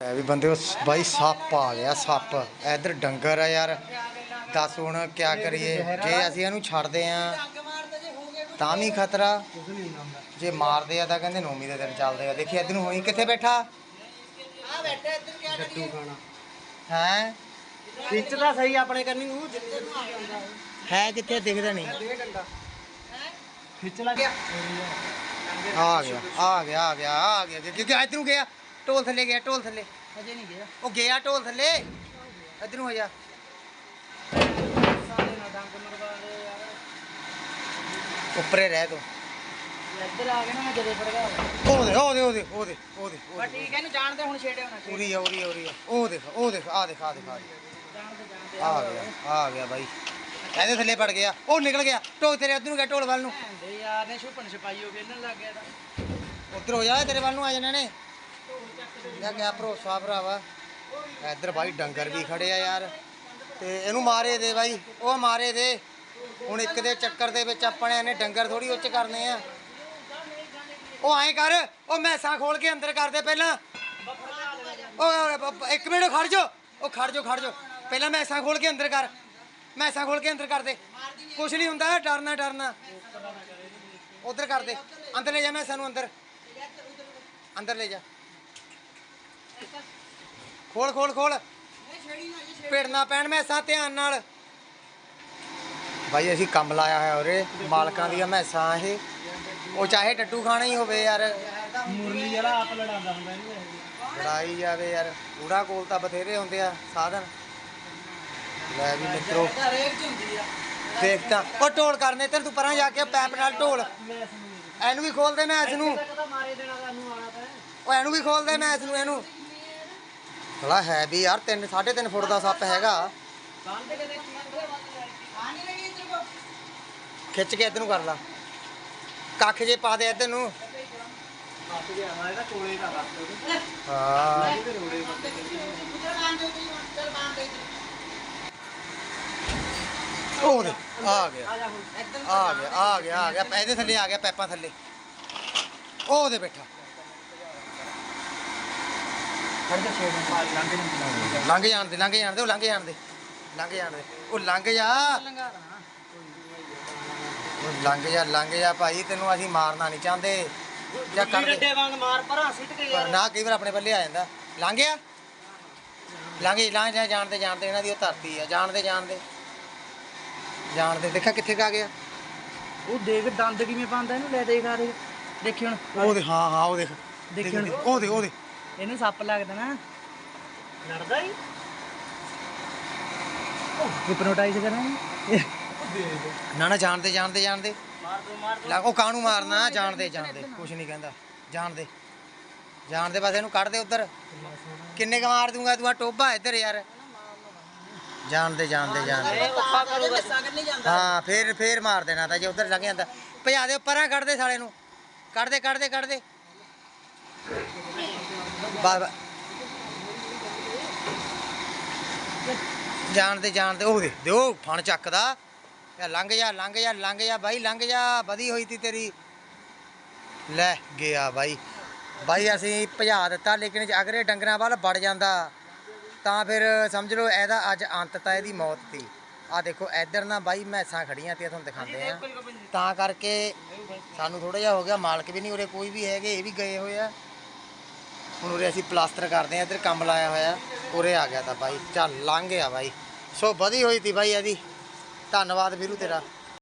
ਐ ਵੀ ਬੰਦੇ ਬਾਈ ਸੱਪ ਆ ਗਿਆ ਸੱਪ। ਇਧਰ ਡੰਗਰ ਆ ਯਾਰ। ਦੱਸ ਹੁਣ ਕਿਆ ਕਰੀਏ? ਜੇ ਅਸੀਂ ਇਹਨੂੰ ਛੱਡਦੇ ਆ ਤਾਂ ਵੀ ਖਤਰਾ। ਜੇ ਮਾਰਦੇ ਆ ਤਾਂ ਕਹਿੰਦੇ ਨੌਮੀ ਦੇ ਦਿਨ ਚੱਲਦੇ ਆ। ਦੇਖੀ ਇਧਰ ਨੂੰ ਹੋਈ ਕਿੱਥੇ ਬੈਠਾ? ਆ ਬੈਠਾ ਇੱਧਰ ਕਿਆ ਕਰੀਏ? ਹੈ? ਖਿੱਚਦਾ ਸਹੀ ਆਪਣੇ ਕੰਨੀ ਨੂੰ। ਜਿੱਥੇ ਨੂੰ ਆ ਜਾਂਦਾ ਹੈ ਕਿੱਥੇ ਦਿਖਦਾ ਨਹੀਂ। ਖਿੱਚ ਲਾ ਗਿਆ। ਆ ਗਿਆ ਆ ਗਿਆ ਆ ਗਿਆ ਆ ਗਿਆ। ਕਿ ਕਿ ਇਧਰ ਨੂੰ ਗਿਆ। ਢੋਲ ਥੱਲੇ ਗਿਆ ਢੋਲ ਥੱਲੇ ਅਜੇ ਨਹੀਂ ਗਿਆ ਉਹ ਗਿਆ ਢੋਲ ਥੱਲੇ ਇਧਰ ਨੂੰ ਹੋ ਜਾ ਸਾਰੇ ਨਾ ਡੰਗ ਮਰਵਾ ਦੇ ਯਾਰ ਉੱਪਰੇ ਰਹਿ ਤੂੰ ਇੱਧਰ ਆ ਗਿਆ ਨਾ ਮੈਂ ਜਦੇ ਫੜਗਾ ਉਹਦੇ ਉਹਦੇ ਉਹਦੇ ਉਹਦੇ ਉਹਦੇ ਬਸ ਠੀਕ ਹੈ ਇਹਨੂੰ ਜਾਣਦੇ ਹੁਣ ਛੇੜੇ ਹੋਣਾ ਚਾਹੀਦਾ ਉਰੀ ਆ ਉਰੀ ਆ ਉਰੀ ਆ ਉਹ ਦੇਖ ਉਹ ਦੇਖ ਆ ਦੇਖ ਆ ਦੇਖ ਆ ਆ ਗਿਆ ਆ ਗਿਆ ਬਾਈ ਇਹਦੇ ਥੱਲੇ ਪੜ ਗਿਆ ਉਹ ਨਿਕਲ ਗਿਆ ਢੋਲ ਤੇਰੇ ਉਧਰ ਨੂੰ ਗਿਆ ਢੋਲ ਵੱਲ ਨੂੰ ਯਾਰ ਨੇ ਛੁਪਣ ਛਪਾਈ ਹੋ ਗਈ ਇਹਨਾਂ ਲੱਗ ਗਿਆ ਤਾਂ ਉਧਰ ਹੋ ਜਾ ਤੇਰੇ ਵੱਲ ਨੂੰ ਆ ਜਾਣਾ ਨੇ ਲੈ ਗਿਆ ਭਰੋਸਾ ਭਰਾਵਾ, ਇੱਧਰ ਬਾਈ ਡੰਗਰ ਵੀ ਖੜੇ ਆ ਯਾਰ। ਤੇ ਇਹਨੂੰ ਮਾਰੇ ਦੇ ਬਾਈ, ਉਹ ਮਾਰੇ ਦੇ। ਹੁਣ ਇੱਕ ਦੇ ਚੱਕਰ ਦੇ ਵਿੱਚ ਆਪਣੇ ਇਹਨੇ ਡੰਗਰ ਥੋੜੀ ਉੱਚ ਕਰਨੇ ਆ। ਉਹ ਐਂ ਕਰ, ਉਹ ਮੈਸਾਂ ਖੋਲ ਕੇ ਅੰਦਰ ਕਰ ਦੇ ਪਹਿਲਾਂ। ਓਏ ਇੱਕ ਮਿੰਟ ਖੜ ਜਾ ਉਹ ਖੜ ਜਾ ਖੜ ਜਾ ਪਹਿਲਾਂ ਮੈਸਾਂ ਖੋਲ ਕੇ ਅੰਦਰ ਕਰ। ਮੈਸਾਂ ਖੋਲ ਕੇ ਅੰਦਰ ਕਰ ਦੇ ਕੁਛ ਨਹੀਂ ਹੁੰਦਾ, ਡਰਨਾ ਡਰਨਾ। ਉਧਰ ਕਰ ਦੇ। ਅੰਦਰ ਲੈ ਜਾ ਮੈਸਾਂ ਨੂੰ, ਅੰਦਰ। ਅੰਦਰ ਲੈ ਜਾ। ਖੋਲ ਖੋਲ ਖੋਲ। ਭਿੜਨਾ ਪੈਣ ਮੈਸਾਂ ਧਿਆਨ ਨਾਲ। ਭਾਈ ਅਸੀਂ ਕੰਮ ਲਾਇਆ ਹੋਇਆ ਉਰੇ। ਮਾਲਕਾਂ ਦੀਆਂ ਮੈਸਾਂ ਇਹ। ਉਹ ਚਾਹੇ ਟੱਟੂ ਖਾਣਾ ਹੀ ਹੋਵੇ ਯਾਰ। ਮੁਰਲੀ ਜਿਹੜਾ ਆਪ ਲੜਾਉਂਦਾ ਹੁੰਦਾ ਇਹਨੂੰ ਲੜਾਈ ਜਾਵੇ ਯਾਰ। ਊੜਾ ਕੋਲ ਤਾਂ ਬਥੇਰੇ ਹੁੰਦੇ ਆ ਸਾਧਨ। ਲੈ ਵੀ ਮਿੱਤਰੋ। ਹਰੇਕ ਚ ਹੁੰਦੀ ਆ। ਦੇਖ ਤਾਂ। ਉਹ ਢੋਲ ਕਰਨੇ ਤੇ ਤੂੰ ਪਰਾਂ ਜਾ ਕੇ ਪੈਪ ਨਾਲ ਢੋਲ। ਨੂੰ। ਇਹਨੂੰ ਵੀ ਖੋਲ ਦੇ ਨੂੰ। ਤੁਹਾਨੂੰ ਆਣਾ ਤਾਂ ਉਹ ਇਹਨੂੰ ਵੀ ਖੋਲ ਦੇ ਮੈਸ ਨੂੰ ਇਹਨੂੰ। ਥੋੜਾ ਹੈ ਵੀ ਯਾਰ 3 3.5 ਫੁੱਟ ਦਾ ਸੱਪ ਹੈਗਾ। ਖਿੱਚ ਕੇ ਇੱਧਰ ਨੂੰ ਕਰ ਲਾ। ਕੱਖ ਜੇ ਪਾ ਦੇ ਇੱਧਰ ਨੂੰ। ਹਾਂ। ਇਹਦੇ ਉਹ ਦੇ ਆ ਗਿਆ। ਆ ਗਿਆ ਆ ਗਿਆ ਆ ਗਿਆ। ਇਹਦੇ ਥੱਲੇ ਆ ਗਿਆ, ਪੈਪਾਂ ਥੱਲੇ। ਉਹ ਦੇ ਬੈਠਾ। ਲੰਘ ਜਾਣ ਦੇ ਲੰਘ ਜਾਣ ਦੇ ਉਹ ਲੰਘ ਜਾਣ ਦੇ ਲੰਘ ਜਾਣ ਦੇ। ਉਹ ਲੰਘ ਜਾ। ਉਹ ਲੰਘ ਜਾ ਲੰਘ ਜਾ ਭਾਈ ਤੈਨੂੰ ਅਸੀਂ ਮਾਰਨਾ ਨਹੀਂ ਚਾਹੁੰਦੇ। ਜਾਂ ਕੱਢ ਦੇ ਵਾਂਗ ਮਾਰ ਪਰਾਂ ਸਿੱਟ ਕੇ ਯਾਰ। ਨਾ ਕਈ ਵਾਰ ਆਪਣੇ ਪੱਲੇ ਆ ਜਾਂਦਾ। ਲੰਘ ਗਿਆ ਲੰਘ ਜਾ ਲੰਘ ਜਾ ਜਾਣਦੇ ਜਾਣਦੇ ਇਹਨਾਂ ਦੀ ਉਹ ਧਰਤੀ ਆ। ਜਾਣਦੇ ਜਾਣਦੇ ਜਾਣਦੇ ਦੇਖਾ ਕਿੱਥੇ ਕਾ ਗਿਆ। ਉਹ ਦੇਖ ਦੰਦ ਕਿਵੇਂ ਪਾਉਂਦਾ ਇਹਨੂੰ? ਲੈ ਦੇਖ ਆ ਦੇ ਦੇਖੀ ਹੁਣ। ਉਹ ਦੇ ਹਾਂ ਹਾਂ ਉਹ ਦੇਖ। ਦੇਖੀ ਹੁਣ। ਉਹ ਦੇ ਉਹ ਦੇ ਇਹਨੂੰ ਸੱਪ ਲੱਗਦਾ ਨਾ। ਲੜਦਾ ਹੀ। ਹਿਪਨੋਟਾਈਜ਼ ਕਰਾਂਗੇ। ਨਾ ਨਾ ਜਾਣਦੇ ਜਾਣਦੇ ਜਾਣਦੇ। ਮਾਰ ਦੋ ਮਾਰ ਲੱਗ ਉਹ ਕਾਹਨੂੰ ਮਾਰਨਾ? ਜਾਣਦੇ ਜਾਣਦੇ। ਕੁਛ ਨਹੀਂ ਕਹਿੰਦਾ। ਜਾਣਦੇ। ਜਾਣਦੇ ਬਸ ਇਹਨੂੰ ਕੱਢ ਦੇ ਉਧਰ। ਕਿੰਨੇ ਕ ਮਾਰ ਦੂੰਗਾ ਤੂੰ? ਆ ਟੋਬਾ ਇੱਧਰ ਯਾਰ। ਜਾਣਦੇ ਜਾਣਦੇ ਜਾਣਦੇ। ਹਾਂ ਫੇਰ ਫੇਰ ਮਾਰ ਦੇਣਾ ਤਾਂ ਜੇ ਉਧਰ ਲੱਗ ਜਾਂਦਾ ਭਜਾ ਦੇ ਪਰਾਂ ਕੱਢ ਦੇ ਸਾਲੇ ਨੂੰ। ਕੱਢ ਦੇ ਕੱਢ ਦੇ ਕੱਢ ਦੇ। ਬਾ ਬਾ- ਜਾਣਦੇ ਜਾਣਦੇ ਉਹ ਦੇ ਦਿਓ ਫਣ ਚੱਕਦਾ। ਯਾ ਲੰਘ ਜਾ ਲੰਘ ਜਾ ਲੰਘ ਜਾ ਬਾਈ, ਲੰਘ ਜਾ, ਵਧੀ ਹੋਈ ਤੀ ਤੇਰੀ। ਲੈ ਗਿਆ ਬਾਈ। ਬਾਈ ਅਸੀਂ ਭਜਾ ਦਿੱਤਾ, ਲੇਕਿਨ ਅਗਰ ਇਹ ਡੰਗਰਾਂ ਵੱਲ ਵੜ ਜਾਂਦਾ। ਤਾਂ ਫਿਰ ਸਮਝ ਲਓ, ਇਹਦਾ ਅੱਜ ਅੰਤ ਤਾਂ ਇਹਦੀ ਮੌਤ ਤੀ ਆ ਦੇਖੋ, ਇੱਧਰ ਨਾ ਬਾਈ ਮੈਸਾਂ ਖੜੀਆਂ ਤੇ ਤੁਹਾਨੂੰ ਦਿਖਾਉਂਦੇ ਆ ਤਾਂ ਕਰਕੇ ਸਾਨੂੰ ਥੋੜਾ ਜਿਹਾ ਹੋ ਗਿਆ, ਮਾਲਕ ਵੀ ਨਹੀਂ ਉਰੇ ਕੋਈ ਵੀ ਹੈਗੇ, ਇਹ ਵੀ ਗਏ ਹੋਏ ਆ। ਹੁਣ ਉਰੇ ਅਸੀਂ ਪਲਾਸਟਰ ਕਰਦੇ ਆ, ਇੱਧਰ ਕੰਮ ਲਾਇਆ ਹੋਇਆ। ਉਰੇ ਆ ਗਿਆ ਤਾਂ ਬਾਈ, ਚੱਲ ਲੰਘ ਗਿਆ ਬਾਈ। ਸੋ ਵਧੀ ਹੋਈ ਤੀ ਬਾਈ ਇਹਦੀ। ਧੰਨਵਾਦ ਵੀਰੂ ਤੇਰਾ।